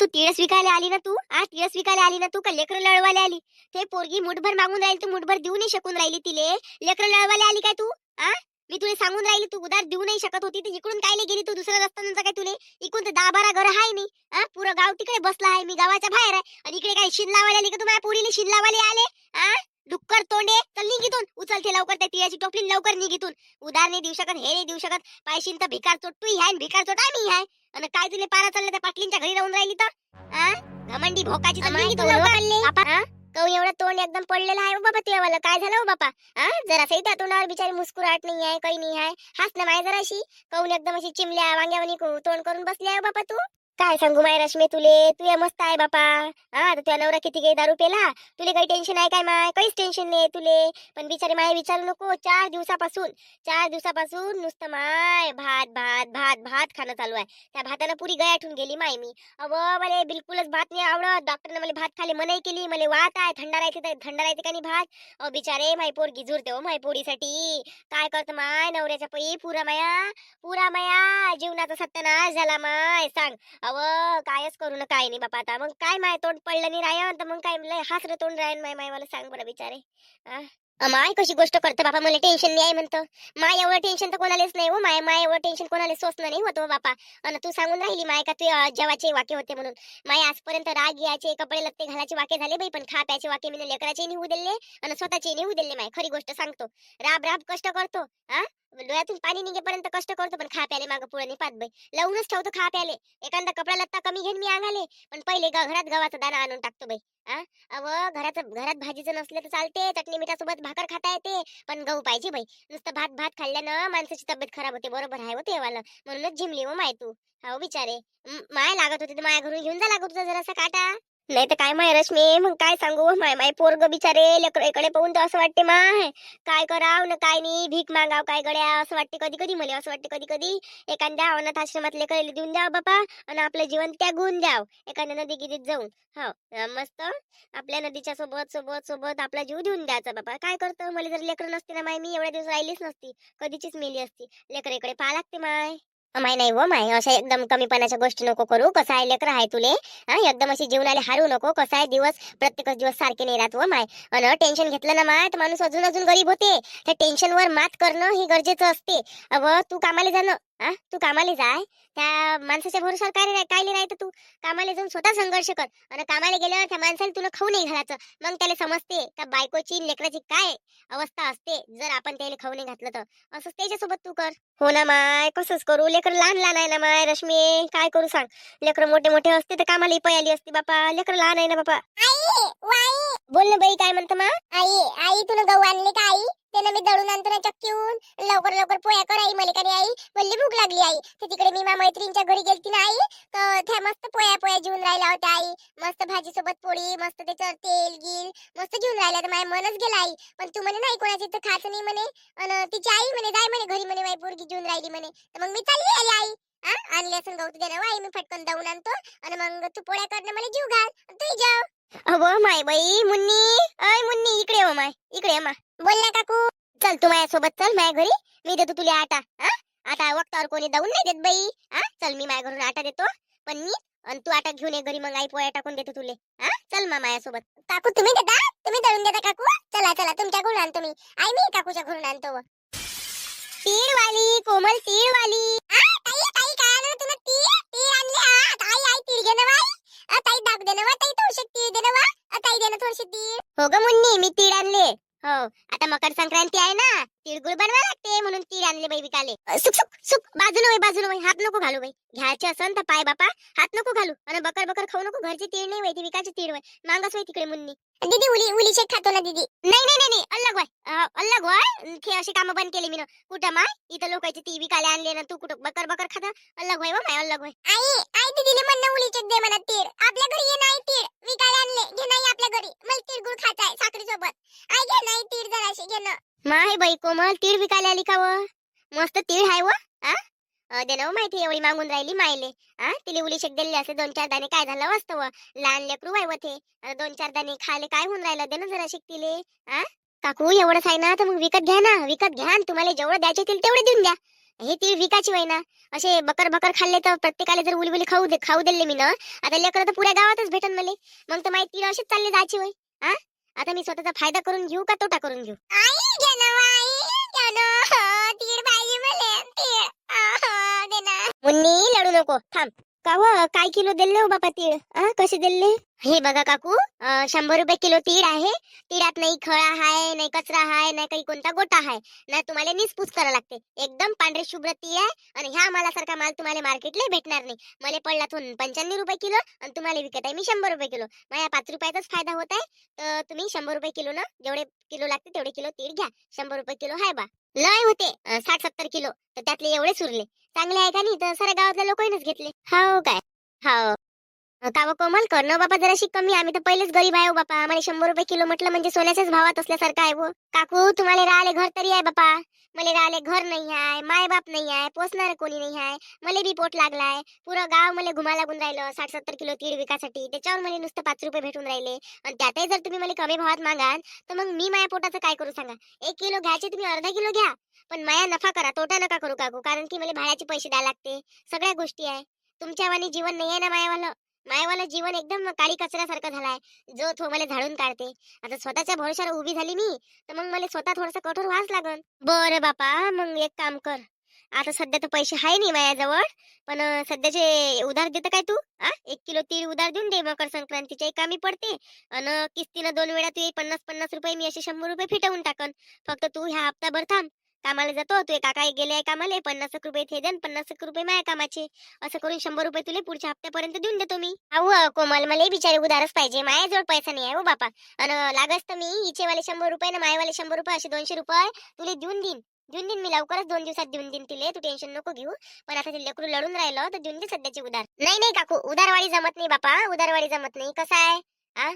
तू तिळस विकायला आली ना तू? आ तिळस विकायला आली ना तू का लेकर लळवायला आली? ते पोरगी मुठभर मागून राहिली तू मुठभर देऊ नाही शकून राहिली तिले. लेकर लळवायला आली काय तू? आ? मी तुला सांगून राहिली तू उधार देऊ नाही शकत होती इकडून काय नाही गेली तू? दुसऱ्या रस्त्यानं काय तुले? इकडून तर दहा बारा घर आहे मी. आ? पुरं गाव तिकडे बसला आहे मी गावाच्या बाहेर आहे आणि इकडे काय शिन लावायला आली का तू? पोरीला शिन लावायला आले? आ? डुक्कर तोंडे. चल निघितून उचलते लवकर त्या तिळाची टोपली लवकर निघितून उधार नाही देऊ शकत हे नाही देऊ शकत. पायशीन तर भिकार चोट. तू आहे भिकार चोट आम्ही आहे आणि काय तुले पारा चाललं त्या पाटलींच्या घरी राहून राहिली तर? घमंडी भोकाची? कहू एवढं तोंड एकदम पडलेलं आहे हो बाबा तुझ्यावाला काय झालं हो बापा? हा जरासही त्या तोंडावर बिचारी मुस्कुराट नाही आहे काही नाही आहे. हास ना माय जराशी. कहून एकदम अशी चिमल्या वांग्यावानी तोंड करून बसली आहे हो बापा तू. काय सांगू माय रश्मी तुले? तू या मस्त आहे बापा. हा तर तुझ्या नवरा किती काही दारू पेला? तुले काही टेन्शन आहे काय माय? काहीच टेन्शन नाही तुले. पण बिचारी माय विचारू नको. चार दिवसापासून चार दिवसापासून नुसतं माय भात भात. भात भात खाणं चालू आहे. त्या भातानं पुरी गयाठून गेली माय मी. अव मला बिलकुलच भात नाही आवडत. डॉक्टरने मला भात खाले मनाई केली. मला वात आहे थंडा राहते तर थंडा राहते का नाही भात? अ बिचारे माय पोरगी गिझुरते हो माय पोरीसाठी. काय करत माय? नवऱ्याच्या पै पुरा माया पुरा माया जीवनाचा सत्यानाश झाला माय. सांग. अव कायच करू ना काय नाही बापा आता. मग काय माय तोंड पडलं नाही राय तर मग काय हासरं तोंड राहीन माय माय मला सांग बरं बिचारे. आ? माय कशी गोष्ट करतो बापा मला टेन्शन नाही आहे म्हणतो. माय एवढं टेन्शन तर कोणालाच नाही हो माय माय एवढं टेन्शन कोणाला सोसणं नाही होतो हो बापा. आणि तू सांगून राहिली माय का तू जेवाचे वाके होते म्हणून. माय आजपर्यंत राग याचे कपडे लत्ते घालायचे वाके झाले बाई पण खा प्याचे वाके मी लेकराचे निहू दिले आणि स्वतःचे निहू दिले माय. खरी गोष्ट सांगतो. राब राब कष्ट करतो हा डोळ्यातून पाणी निघेपर्यंत कष्ट करतो पण खा प्याले मागं पुढे नाही पात बाई. लावूनच ठेवतो खा प्याले. एखादा कपडा लत्ता कमी घेऊन मी अंगाले पण पहिले घरात गव्हाचा दाणा आणून टाकतो बाई. अव घरात घरात भाजीचं नसलं तर चालते चटणी मिठासोबत भाकर खाता येते पण गहू पाहिजे बाई. नुसतं भात भात खाल्ल्यानं माणसाची तब्येत खराब होते बरोबर आहे हो तेवाला म्हणूनच झिमली हो माय तू. हो बिचारे. माय लागत होते तर माया घरून घेऊन जा लागत होता जरासा काटा. नाही तर काय माय रश्मी? मग काय सांगू? माय माय पोरग बिचारे लेकरकडे पाहून तर असं वाटते माय. काय कराव ना काय नाही? भीक मागाव काय गड्या? असं वाटते कधी कधी मला असं वाटते कधी कधी एखाद्या अनाथ आश्रमात लेकर देऊन द्याव बापा आणि आपलं जीवन त्यागून द्याव. एखाद्या नदी गिरीत जाऊन. हो मस्त. आपल्या नदीच्या सोबत सोबत सोबत आपला जीव देऊन द्यायचा बापा. काय करतो? मला जर लेकर नसते ना माय मी एवढ्या दिवस राहिलीच नसती. कधीचीच मेली असती. लेकरेकडे पाहा लागते माय. माय नाही हो माय अशा एकदम कमीपणाच्या गोष्टी नको करू. कसं आहे लेकर आहे तुले हा? एकदम अशी जीवनाला हारू नको. कसं आहे दिवस प्रत्येकच दिवस सारखे नाही राहत व माय. अन टेन्शन घेतलं ना माय तर माणूस अजून अजून गरीब होते. त्या टेन्शनवर मात करणं हे गरजेचं असते. व तू कामाला जाणं आ? तू कामाला जाय. त्या माणसाच्या भरोशावर काय नाही काय नाही तू. कामाला जाऊन स्वतः संघर्ष कर. आणि कामाला गेल्यावर त्या माणसाने तुला खाऊ नाही घालायचं. मग त्याला समजते का बायकोची लेकराची काय अवस्था असते जर आपण त्याला खाऊ नाही घातलं तर. असंच त्याच्यासोबत तू कर. हो ना माय कसंच करू? लेकर लहान लहान आहे ना माय रश्मी. काय करू सांग? लेकर मोठे मोठे असते तर कामाला पै आली असते बापा. लेकर लहान आहे ना बापा. बोल ना बाई काय म्हणतो मा आई आई तुला गहू आणले का आई? त्यानं मी दळून आणतो ना चक्कीहून लवकर लवकर पोया कर आई मला आई. बोलली भूक लागली आई. तर तिकडे मी मा मैत्रिणीच्या घरी गेलती ना आई. तर त्या मस्त पोया पोया जेवून राहिल्या होत्या आई. मस्त भाजी सोबत पोळी मस्त त्याच्यावर तेल गिल मस्त जेवून राहिला तर माझ्या मनच गेला आई. पण तू म्हणे नाही कोणाची तर खायचं नाही म्हणे. आणि तिची आई म्हणे जाय म्हणे घरी म्हणे माझी पोरगी जेवून राहिली म्हणे. तर मग मी चालली आली आई. आणली असं गहू दे आई मी फटकन दळून आणतो. आणि मग तू पोळ्या करणं मला जीव घाल. तू जाव. अहो माय बाई मुन्नी. अय मुन्नी इकडे हो माय. इकडे मा. बोल ना काकू चल तू माझ्यासोबत चल माझ्या घरी. मी देतो तुला आटा हा आता वक्तावर कोणी दाऊन नाही देत बाई हा चल मी माझ्या घरून आटा देतो. पण मी आणि तू आटा घेऊन ये घरी मग आई पोळ्या टाकून देतो तुले हा चल मा माझ्यासोबत काकू तुम्ही देता? तुम्ही दळून देता काकू? चला चला तुमच्या घरून आणतो मी. आई मी काकूच्या घरून आणतो व. तीळवाली कोमल तीळवाली. आ, ताई दाब दे ना ताई थोडीशी तीळ दे ना वा. ताई दे ना थोडीशी तीळ. हो ग मुन्नी मी तीळ आणले हो आता मकर संक्रांती आहे ना. तिळगुळ बनवा लागते म्हणून तीळ आणले बाई विकाले. सुक सुक सुक बाजूला बाई बाजूला बाई हात नको घालू बाई. घ्यायचे असन तर पाय बापा. हात नको घालू. आणि बकर बकर खाऊ नको. घरची तीळ नाही बाई ती विकायची तीळ बाई मागास बाई तिकडे मुन्नी. दीदी उली उली शेक खातो ना दीदी. नाही नाही नाही नाही. अलग वाय अ, अलग वाय खे अशी कामं बंद केली मी कुठं माय? इथं लोकांची ती विकायला आणले ना तू कुठं बकर बकर खाता? अलग वाय माय अलग वाय आई आई दीदीले म्हणणं उली शेक दे म्हणा तीळ. आपल्या घरी ये नाही तीळ. विकायला आणले. घे नाही आपल्या घरी. मला तीळ गुळ खायचा आहे साखरी सोबत आई घे नाही तीळ जराशी. घे ना. माय बाई कोमल तीळ विकायला आली का व? मस्त तीळ हाय व आ? व माहिती एवढी मागून राहिली मायले आ? तिले उली शेक दिले असे दोन चार दाणे काय झालं वाचतं व? लहान लेकरू वाय व ते दोन चार दाणे खाले काय होऊन राहिलं? देणं जरा शेक तिले आ? काकू एवढंच आहे ना तर मग विकत घ्या ना विकत घ्या तुम्हाला जेवढं द्यायचे तेवढे देऊन द्या. हे तीळ विकायची वय ना असे बकर बकर खाल्ले तर प्रत्येकाला जर उली खाऊ दे खाऊ दिले मी ना आता लेकर तर पुऱ्या गावातच भेटन मले मग तर माहिती असेच चालले जायची वय हा आता मी स्वतःचा फायदा करून घेऊ का तोटा करून घेऊ? आई घे ना आई घे ना. हो, तीळ पाहिजे मला तीळ. आहो, दे ना. मुन्नी लढू नको. थांब. का व काय किलो दिले हो बापा तीळ? आ कसे दिले हे बघा काकू शंभर रुपये किलो तीळ आहे. तिळात नाही खळा हाय नाही कचरा हाय नाही काही कोणता गोटा हाय ना तुम्हाला निसपूस करा लागते. एकदम पांढरे शुभ्र तीळ आहे आणि ह्या मालासारखा माल तुम्हाला मार्केटला भेटणार नाही. मला पडला तो पंच्याण्णव रुपये किलो आणि तुम्हाला विकत आहे मी शंभर रुपये किलो. माझ्या पाच रुपयाचाच फायदा होत आहे. तर तुम्ही शंभर रुपये किलो ना जेवढे किलो लागते तेवढे किलो तीळ घ्या. शंभर रुपये किलो हाय बा. लय होते साठ सत्तर किलो. तर त्यातले एवढे सुरले चांगले आहे का नाही? तर साऱ्या गावातल्या लोकांनीच घेतले. हो काय? हो. का कोमल कर ना बाबा जराशी कमी आम्ही तर पहिलेच गरीब आहे हो बापा. आम्हाला शंभर रुपये किलो म्हटलं म्हणजे सोन्याच्याच भावात असल्यासारखं आहे वो काकू तुम्हाला राहिले घर तरी आहे बापा. मला राहिले घर नाही आहे माय बाप नाही आहे पोचणार कोणी नाही आहे. मला बी पोट लागलाय. पुरं गाव मला घुमा लागून राहिलं. साठ सत्तर किलो तीड विकासाठी. त्याच्यावर मला नुसतं पाच रुपये भेटून राहिले. आणि त्यातही जर तुम्ही मला कमी भावात मागाल तर मग मी माझ्या पोटाचं काय करू सांगा? एक किलो घ्यायचे तुम्ही अर्धा किलो घ्या. पण माया नफा करा तोटा नका करू काकू. कारण की मला भाड्याचे पैसे द्यायला लागते. सगळ्या गोष्टी आहे. तुमच्यावानी जीवन नाही आहे ना मायावालं? मायवाला जीवन एकदम काळी कचऱ्यासारखं झालाय. जो तो मला झाडून काढते. आता स्वतःच्या भविष्यावर उभी झाली मी तर मग मला स्वतः थोडस कठोर व्हाच लागन. बरं बापा मग एक काम कर. आता सध्या तर पैसे आहे नाही माझ्याजवळ पण सध्याचे उधार देतं काय तू? आ? एक किलो तीळ उधार देऊन दे मकर संक्रांतीच्या कामी पडते. अन किस्तीनं दोन वेळा तू पन्नास पन्नास रुपये मी असे शंभर रुपये फिटवून टाकन. फक्त तू ह्या हप्ताभर थांब. कामाला जातो. तू काका गेले कामाले कामाला पन्नास एक रुपये थे देन पन्नास एक रुपये माझ्या कामाचे. असं करून शंभर रुपये तुले पुढच्या हप्त्यापर्यंत देऊन देतो मी. अहो कोमल मला बिचारे उधारच पाहिजे. माझ्याजवळ पैसा नाही आहे हो बापा. अन लागस तर मी इचेवाले शंभर रुपये ना मायवाले शंभर रुपये असे दोनशे रुपये तुले देऊन देईन. देऊन देईन मी लवकरच दोन दिवसात देऊन देईन तिले. तू टेन्शन नको घेऊ. पण आता ते लेकरू लढून राहिलं तर देऊन दे सध्याचे उधार नाही नाही काकू उधारवाडी जमत नाही बापा. उधारवाडी जमत नाही. कसं आहे? आ?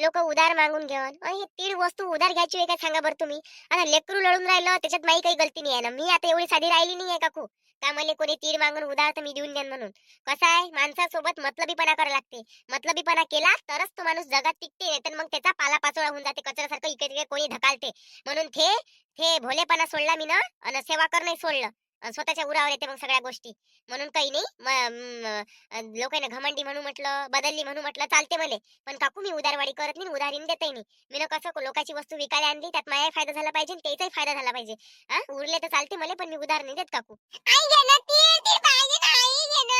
लोक उधार मागून घेऊन हे ही वस्तू उधार घ्यायची आहे काय सांगा बरं तुम्ही? आता लेकरू लढून राहिलं त्याच्यात माही काही गलती नाही आहे ना. मी आता एवढी साधी राहिली नाही आहे काकू. का मला कोणी तीर मागून उधार तर मी देऊन देईन म्हणून. कसं आहे? माणसासोबत मतलबीपणा करायला लागते. मतलबीपणा केला तरच तो माणूस जगात टिकते तर मग त्याचा पाला पाचोळा होऊन जाते कचऱ्यासारखं इकडे तिकडे कोणी ढकालते. म्हणून थे थे भोलेपणा सोडला मी ना आणि सेवा कर नाही सोडलं. स्वतःच्या उरावर येते मग सगळ्या गोष्टी. म्हणून काही नाही लोकांना घमंडी म्हणू म्हटलं बदलली म्हणून म्हटलं चालते मले. पण काकू मी उदारवाडी करत नाही उधारीन देते नाही. मी ना कसं लोकांची वस्तू विकायला आणली त्यात माझा फायदा झाला पाहिजे त्याचाही फायदा झाला पाहिजे. हा उरले तर चालते मला पण मी उधार नाही देत काकू. घे ना घे ना.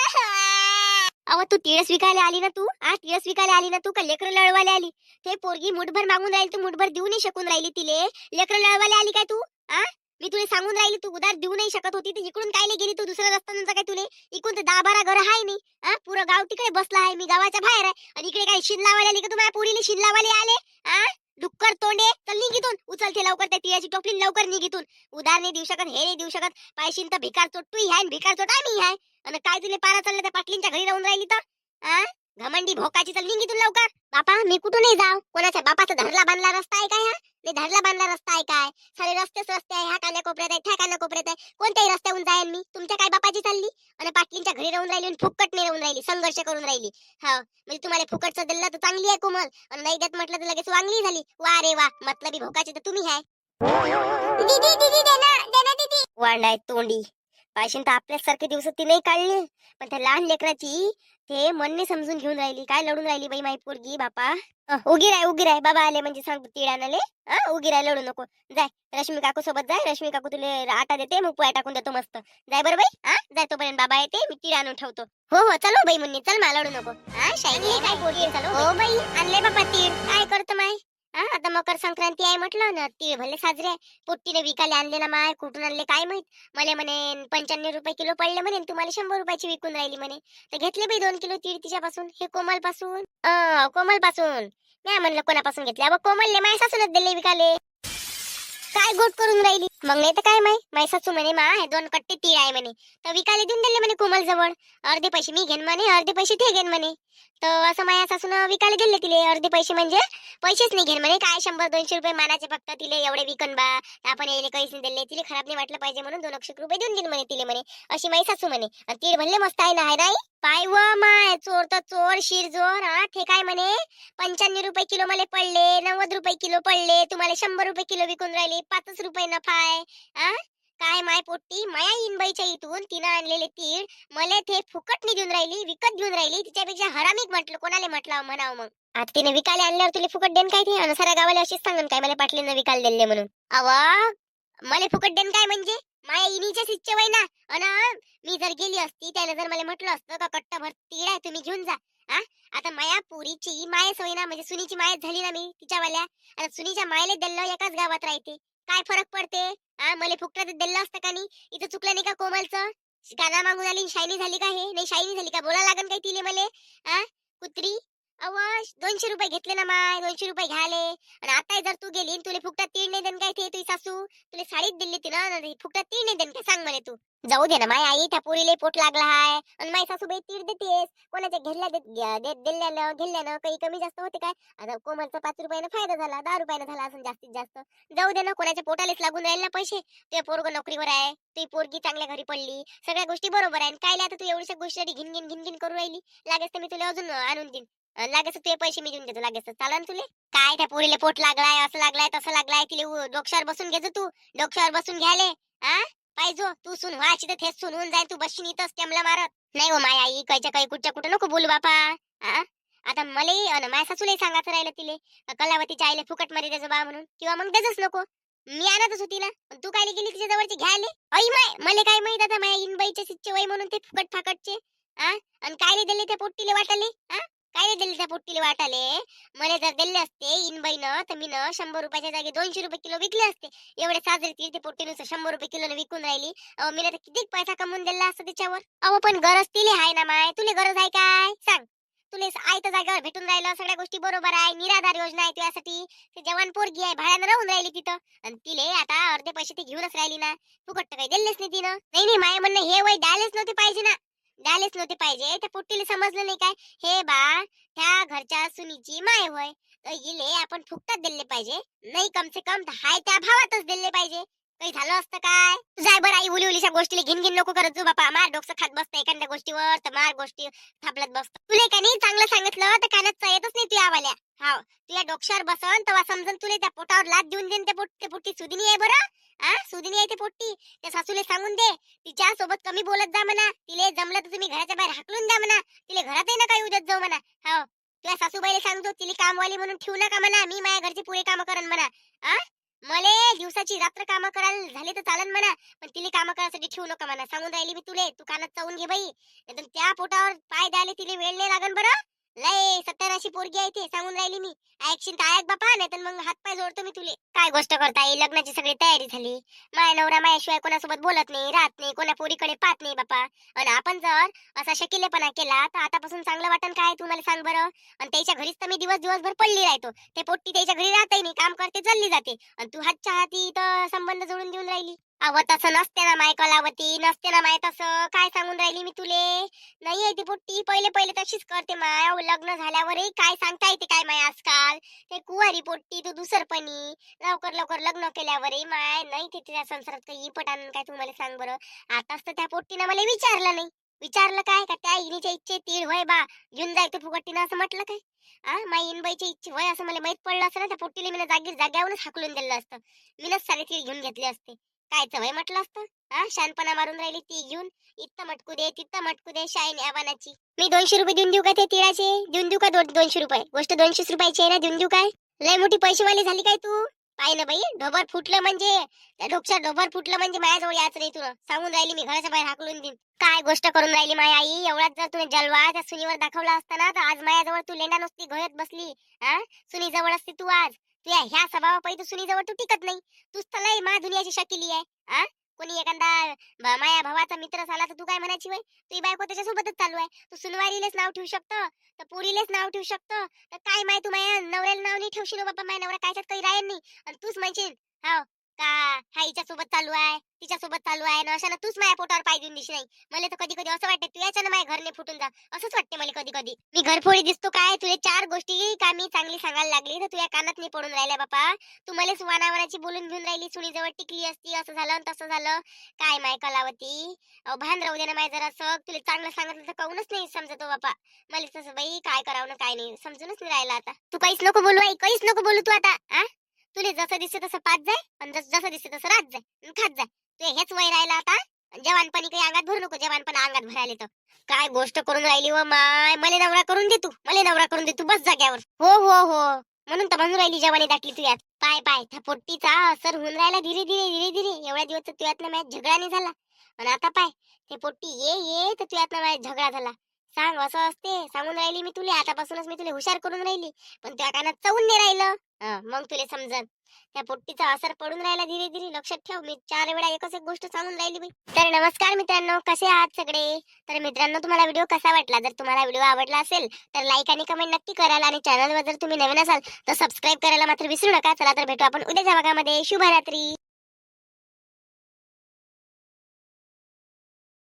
अव तू तिळस विकायला आली ना तू? आ तिळस विकायला आली ना तू का? लेकर लढवायला आली? ते पोरगी मुठभर मागून राहिली तू मुठभर देऊ नाही शकून राहिली तिले. लेकर लढवायला आली काय तू? आ? मी तुला सांगून राहिली तू उधार देऊ नाही शकत होती तर इकडून काय गेली तू? दुसऱ्या रस्त्यानंतर काय तुले? इकडून तर दहा बारा घर आहे मी आ पुरं गाव तिकडे बसला आहे मी गावाच्या बाहेर आहे. आणि इकडे काय शिन आली का तुम्हाला पोरीले शिन आले? आ डुक्कर तोंडे चल निघितून उचलते लवकर त्या तिळाची टोपली लवकर निघितून उधार नाही देऊ शकत हे नाही देऊ शकत. पायशीन तर भिकार चोट तू ह्या भिकार चोट आम्ही हाय. आणि काय तुले पारा चालले त्या पाटलींच्या घरी राहून राहिली तर? घमंडी भोकाची चल निघितून लवकर. बापा मी कुठून नाही जाव कोणाच्या बापाचा धरला बांधला रस्ता आहे काय हा? नाही धरला बांधला रस्ता आहे काय? सारे रस्तेच रस्ते आहे. ह्या कान्या कोपऱ्यात आहे त्या कान्या कोपऱ्यात आहे. कोणत्याही रस्त्याहून जाईन मी. तुमच्या काय बापाची चालली? आणि पाटलींच्या घरी राहून राहिली आणि फुकट नाही राहून राहिली. संघर्ष करून राहिली. हा. म्हणजे तुम्हाला फुकटचं दिलं तर चांगली आहे कोमल. आणि नाही देत म्हटलं तर लगेच वांगली झाली. वा रे वा. मतलबी भोकाची तर तुम्ही आहे वांडाय तोंडी. पायशीन तर आपल्यासारखे दिवस ती नाही काढले. पण त्या लहान लेकराची ते मनने समजून घेऊन राहिली. काय लढून राहिली बाई माई पोरगी बापा? उगी राय उगी राय. बाबा आले म्हणजे सांग तिळानाले. हा उगी राय लढू नको. जाय रश्मी काकू सोबत जाय. रश्मी काकू तुले आटा देते मग पोया टाकून देतो मस्त. जाय बरं बाई. हा जाय तोपर्यंत बाबा येते मी तीळ आणून ठेवतो. हो हो चलो बाई मुन्नी चल मला लढू नको. हा शाईनी काय पोरगी चलो हो बाई. आणले बाबा तीळ. काय करतो माय? हा आता मकर संक्रांती आहे म्हटलं ना ती भले साजरे पुट्टीने पोट्टीने विकायला आणले ना माय कुठून आणले काय माहीत? मला म्हणे पंच्याण्णव रुपये किलो पडले म्हणे तुम्हाला शंभर रुपयाची विकून राहिली म्हणे. तर घेतले बाई दोन किलो तीळ तिच्यापासून हे कोमलपासून कोमलपासून नाही म्हणलं कोणापासून घेतले? अबा कोमलले माय सासूनच दिले विकाले काय गोट करून राहिली? मग नाही तर काय माय? माय सासू म्हणे मा हे दोन कट्टे तीळ आहे म्हणे. तर विकायला देऊन दिले म्हणे कोमल जवळ अर्धे पैसे मी घेन म्हणे अर्धे पैसे ते घेन म्हणे. तर असं माझ्या सासून विकायला दिले तिले अर्धे पैसे म्हणजे. पैसेच नाही घेन म्हणे. काय शंभर दोनशे रुपये मानाचे फक्त तिले एवढे विकन बा. आपण यायले काहीच नाही दिले. तिले खराब नाही वाटलं पाहिजे म्हणून दोन अक्षर रुपये देऊन दिले म्हणे तिले म्हणे. अशी माई सासू म्हणे. आणि तीळ म्हणले मस्त आहे ना हाय नाही पाय व माय चोर तर चोर शिर जोर हा ते काय म्हणे? पंच्याण्णव रुपये किलो मला पडले नव्वद रुपये किलो पडले तुम्हाला शंभर रुपये किलो विकून राहिले पाचच रुपये नफा आहे हा काय माय पोट्टी? माया इनबाईच्या इथून तिनं आणलेले तीळ मला ते फुकट नाही देऊन राहिली विकत घेऊन राहिली तिच्यापेक्षा हरामिक म्हटलं कोणाला म्हटलं म्हणावं मग? आता तिने विकायला आणल्यावर तुला फुकट देन काय ते? साऱ्या गावाला अशीच सांगून काय मला पाटलीनं विकायला दिले म्हणून. अवा मला फुकट देन काय म्हणजे? माया इनीच्या इच्छा वय ना अन मी जर गेली असती त्याने जर मला म्हटलं असतं का कट्टा भर तीळ आहे तुम्ही घेऊन जा. आ? आता माया पुरीची मायच होईना म्हणजे सुनीची मायाच झाली ना मी तिच्यावाल्या. आता सुनीच्या मायले दिलं एकाच गावात राहते. काय फरक पडते? हा मला फुकटात दिलं असतं का नाही? इथं चुकलं नाही का कोमलचं? गाणं मागून आली शायनी झाली का हे? नाही शायनी झाली का? बोला लागन काय तिले मले? हा कुत्री? दोनशे रुपये घेतले ना माय दोनशे रुपये घ्याले. आणि आता जर तू गेली तुला फुकटात तीळ नाही देन काय ते तुझी सासू? तुला साडीच दिली ती ना फुकटात तीळ नाही देन काय? सांग मला तू. जाऊ दे ना माय आई त्या पोरीले पोट लागला हाय. आणि माय सासूबाई तीळ देतेस. कोणाच्या घेरल्या देत दिल्यानं घेरल्यानं काही कमी जास्त होते काय? आता कोमलचा पाच रुपयानं फायदा झाला दहा रुपयानं झाला असं जास्तीत जास्त. जाऊ दे ना कोणाच्या पोटालेच लागून राहील ना पैसे. ते पोरग नोकरीवर आहे ती पोरगी चांगल्या घरी पडली. सगळ्या गोष्टी बरोबर आहे. काय आता तू एवढ्या गोष्टी घिन घिन घिन करू राहिली? लागेच तर मी तुला अजून आणून देईन. लागेच तुझे पैसे मी देऊन देतो. लागेच तर चालन तुले. काय त्या पोरीले पोट लागलाय असं लागलाय तसं लागलाय तिले डोक्षावर बसून घेतो तू. डोक्षावर बसून घ्याले हा पाहिजो तू सुन व्हायची तर थेच सुन जाईल तू बसशीन इथंच त्यामला मारत. नाही हो माय आई कायच्या काही कुठच्या कुठं नको बोलू बापा. हा आता मलाही अन माय सासूलाही सांगायचं राहिलं तिले कलावतीच्या आईले फुकटमध्ये त्याचं बा म्हणून किंवा मग त्याच नको. मी आणतच होती ना पण तू काय गेली तिच्या जवळची घ्यायले? आई माय मला काय माहीत आता माया इनबाईच्या सिच्चे वय म्हणून ते फुकट फाकटचे हा आणि काय दिले त्या पोट्टीले वाटाले हा काय दिले त्या पोट्टीले वाटाले. मला जर दिले असते इनबाईनं तर मी ना शंभर रुपयाच्या जागी दोनशे रुपये किलो विकले असते. एवढे साजरे ती ते पोट्टीनुसार शंभर रुपये किलो विकून राहिली. अहो, मी तर किती पैसा कमवून दिला असतं त्याच्यावर अहो पण गरज तिले आहे ना माय. तुले गरज आहे काय? सांग. तुले आयत्या जागेवर भेटून राहिलं सगळ्या गोष्टी बरोबर आहे निराधार योजना आहे तुझ्यासाठी ते जवान पोरगी आहे भाड्यानं राहून राहिली तिथं. आणि तिले आता अर्धे पैसे ती घेऊनच राहिली ना. फुकट काही दिलेच नाही तिनं. नाही नाही माय म्हणणं हे वय द्यायलाच नव्हते पाहिजे ना. द्यायलाच नव्हते पाहिजे. त्या पोट्टीला समजलं नाही काय. हे बा त्या घरच्या सुनीची माय होय. तर इले आपण फुकटात दिले पाहिजे. नाही कम से कम हाय त्या भावातच दिले पाहिजे. काही झालं असतं काय? तुझा बरं आई उली उलीच्या गोष्टीला घिन घिन नको करत तू बापा. मार डोकं खात बसत एखाद्या गोष्टीवर तर मार गोष्टी थापलत बसत. तुला का नाही चांगलं सांगितलं? तर कानात येतच नाही तुझ्या आवाल्या. हाव तुला डोक्यावर बसन तेव्हा समजून तुले त्या पोटावर लाद देऊन देईन ते पोट ते पोट्टी सुदिनी आहे बरं? आ? सुदिनी आहे ते पोटी त्या सासूले सांगून दे. तिच्या सोबत कमी बोलत जा म्हणा. तिले जमलं तर तुम्ही घराच्या बाहेर हाकलून द्या म्हणा. तिले घरातही ना काही उद्यात जाऊ म्हणा. हाव तुझ्या सासूबाईला सांगतो तिले कामवाली म्हणून ठेवू नका म्हणा. मी माझ्या घरची पुरे कामं करन म्हणा. आ? मले दिवसाची रात्र कामं करायला झाली तर चालन म्हणा. पण तिले कामं करायसाठी ठेवू नका म्हणा. सांगून राहिली मी तुले. तू कानात चावून घे बाई. एकदम त्या पोटावर पाय द्यायला तिले वेळ नाही लागन बरं? लय सत्तराशी पोरगी आहे ते सांगून राहिली मी. ऐकशील तर ऐक बापा नाही तर मग हात पाय जोडतो मी तुले. काय गोष्ट करताय लग्नाची सगळी तयारी झाली. माया नवरा मायाशिवाय कोणासोबत बोलत नाही राहत नाही कोणा पोरीकडे पाहत नाही बापा. आणि आपण जर असा शकिलेपणा केला तर आतापासून चांगलं वाटण काय तू मला सांग बरं? आणि त्याच्या घरीच तर मी दिवस दिवसभर पडली राहतो. ते पोट्टी त्याच्या घरी राहतही नाही काम करते चालली जाते. आणि तू हातच्या हाती तर संबंध जोडून देऊन राहिली. अव तसं नसते ना माय कलावती नसते ना माय तसं. काय सांगून राहिली मी तुले? नाही आहे ती पोट्टी पहिले पहिले तशीच करते माय. अहो, लग्न झाल्यावरही काय सांगता येते काय माय आजकाल? ते कुवारी पोट्टी तू दुसरपणी. लवकर लवकर लग्न केल्यावरही माय नाही ते तिच्या संसारात काही इपट आणून काय तू मला सांग बरं. आताच तर त्या पोट्टीनं मला विचारलं नाही. विचारलं काय? का त्या इनीच्या इच्छे तीळ होय बा. घेऊन जायचं फुकटीनं असं म्हटलं काय? आ? माई इनबाईची इच्छे होय असं मला माहीत पडलं असं ना त्या पोट्टीला मी जागे जाग्यावरच हाकलून दिलं असतं. मीनच सारे तीळ घेऊन घेतले असते. कायचं चवय म्हटलं असतं? हा शानपणा मारून राहिली ती घेऊन. इथं मटकू दे तिथं मटकू दे शाईन आव्हानाची मी दोनशे रुपये देऊन देऊ का ते तिळाचे? देऊन देऊ का दोनशे रुपये? गोष्ट दोनशे रुपयाची आहे ना देऊन देऊ काय? लय मोठी पैसेवाली झाली काय तू? पाय ना बाई ढोबर फुटलं म्हणजे त्या ढोपच्या ढोबर फुटलं म्हणजे माझ्याजवळ याच नाही तुला. सांगून राहिली मी घराच्या बाहेर हाकलून देईन. काय गोष्ट करून राहिली माझी आई? एवढाच जर तुम्ही जलवा त्या सुनीवर दाखवला असता ना तर आज माझ्याजवळ तू लेंडा नसती घोळत बसली. हा सुनी जवळ असती तू आज. तुझ्या ह्या स्वभावापायी तू सुनी जवळ तू टिकत नाही. तूच तर लय मा दुनियाची शकिली आहे हा कोणी एखादा माया भावाचा मित्र झाला तर तू काय म्हणायची वय? तुझी बायको त्याच्या सोबतच चालू आहे. तू सुनवारीलेच नाव ठेवू शकतो तर पोरीलेच नाव ठेवू शकतो. तर काय माय तू माया नवऱ्याला नाव नाही ठेवशील बाबा माया नवरा कायच्यात काही राहील नाही. आणि तूच म्हणशील हा का हा हिच्या सोबत चालू आहे तिच्या सोबत चालू आहे. ना अशा तूच माझ्या पोटावर पाय देऊन दिशी नाही मला तर कधी कधी असं वाटतं तू याच्यानं माझ्या घरने फुटून जा. असंच वाटते मला कधी कधी. मी घरफोडी दिसतो काय? तुझे चार गोष्टी का मी चांगली सांगायला लागली? तर तुझ्या कानात नाही पडून राहिल्या बापा. तू मलाच वानावनाची बोलून घेऊन राहिली सुनीजवळ टिकली असती असं झालं आणि तसं झालं. काय माय कलावती? भान राहू दे ना माय जरा असं तुला चांगलं सांगितलं तर काऊनच नाही समजतो बापा. मला तसं बाई काय करावं ना काय नाही. समजूनच नाही राहिलं आता. तू काहीच नको बोलू आई काहीच नको बोलू तू आता आ? तुले जसं दिसते तसं पाच जाय आणि जस- जसं दिसते तसं राहत जाय खात जाय. तू हेच वय राहिला आता जवानपणी काही अंगात भरू नको जवानपण अंगात भरायला तर. काय गोष्ट करून राहिली व माय मला नवरा करून दे तू मला नवरा करून दे तू बस जाग्यावर. हो हो हो. म्हणून तर म्हणून राहिली जवानी दाखली तू यात पाय पाय त्या पोट्टीचा असर होऊन राहिला धीरे धीरे धीरे धीरे. एवढ्या दिवस तर तुझ्यात माझ्या झगडा नाही झाला. आणि आता पाय ते पोट्टी ये ये तर तुझ्यात माझ्या झगडा झाला. सांग असं असते. सांगून राहिली मी तुले. आतापासूनच मी तुला हुशार करून राहिली. पण त्या कानात चवून नाही राहिलं. मग तुले समजत त्या पोट्टीचा असर पडून राहिला धीरे धीरे. लक्षात ठेव मी चार वेळा एकच एक गोष्ट सांगून राहिली मी तर नमस्कार मित्रांनो. कसे आहात सगळे? तर मित्रांनो तुम्हाला व्हिडिओ कसा वाटला? जर तुम्हाला व्हिडिओ आवडला असेल तर लाईक आणि कमेंट नक्की कराल. आणि चॅनलवर जर तुम्ही नवीन असाल तर सबस्क्राईब करायला मात्र विसरू नका. चला तर भेटू आपण उद्याच्या भागामध्ये. शुभरात्री.